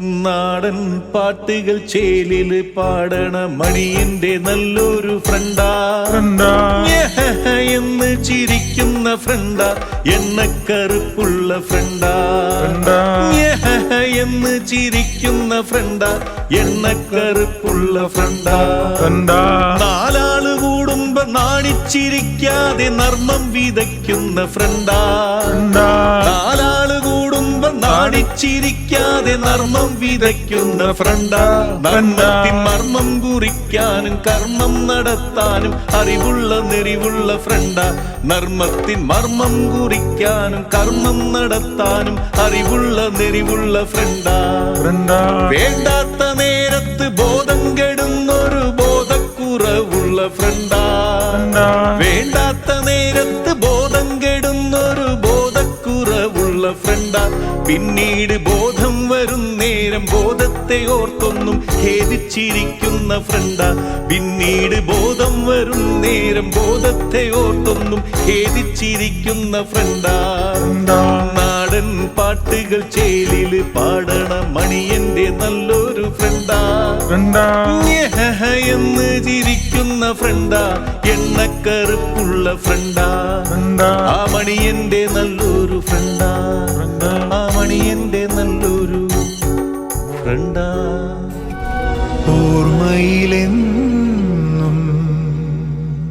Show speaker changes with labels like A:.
A: നാടൻ പാട്ടുകൾ ചേലിൽ പാടണ മണിയന്റെ നല്ലൊരു ഫ്രണ്ടാ. എന്ന് ചിരിക്കുന്ന ഫ്രണ്ടാ. എണ്ണക്കറുപ്പുള്ള ഫ്രണ്ടാ. എന്ന് ചിരിക്കുന്ന ഫ്രണ്ടാ. എണ്ണക്കറുപ്പുള്ള ഫ്രണ്ടാ.
B: ഫ്രണ്ടാ.
A: നാലാൾ കൂടുമ്പോ നാണിച്ചിരിക്കാതെ നർമ്മം വിതയ്ക്കുന്ന ഫ്രണ്ടാ. കൂടുമ്പോ നാണിച്ചിരിക്കാതെ നർമ്മം വിതയ്ക്കുന്ന ഫ്രണ്ടാ. നർമ്മത്തിൻ മർമ്മം കുറിക്കാനും കർമ്മം നടത്താനും അറിവുള്ള നെറിവുള്ള ഫ്രണ്ട. നർമ്മത്തിൻ മർമ്മം കുറിക്കാനും കർമ്മം നടത്താനും അറിവുള്ള നെറിവുള്ള ഫ്രണ്ട. വേണ്ടാത്ത നേരത്ത് ബോധം കെടുന്നൊരു ബോധക്കുറവുള്ള ഫ്രണ്ടാ. വേണ്ടാത്ത നേരത്ത് ബോധം കെടുന്നൊരു ബോധക്കുറവുള്ള ഫ്രണ്ടാ. പിന്നീട് ബോധം വരും നേരം ബോധത്തെ ഓർത്തൊന്നും ഖേദിച്ചിരിക്കുന്ന ഫ്രണ്ട. പിന്നീട് ബോധം വരും നേരം ബോധത്തെ ഓർത്തൊന്നും ഖേദിച്ചിരിക്കുന്ന ഫ്രണ്ട. നാടൻ പാട്ടുകൾ ചേലിൽ പാടണ മണിയന്റെ നല്ലൊരു ഫ്രണ്ടാ. എന്ന് ചിരിക്കുന്ന ഫ്രണ്ടാ. എണ്ണക്കറുപ്പുള്ള ഫ്രണ്ടാ. ആ മണിയന്റെ നല്ലൊരു கண்டா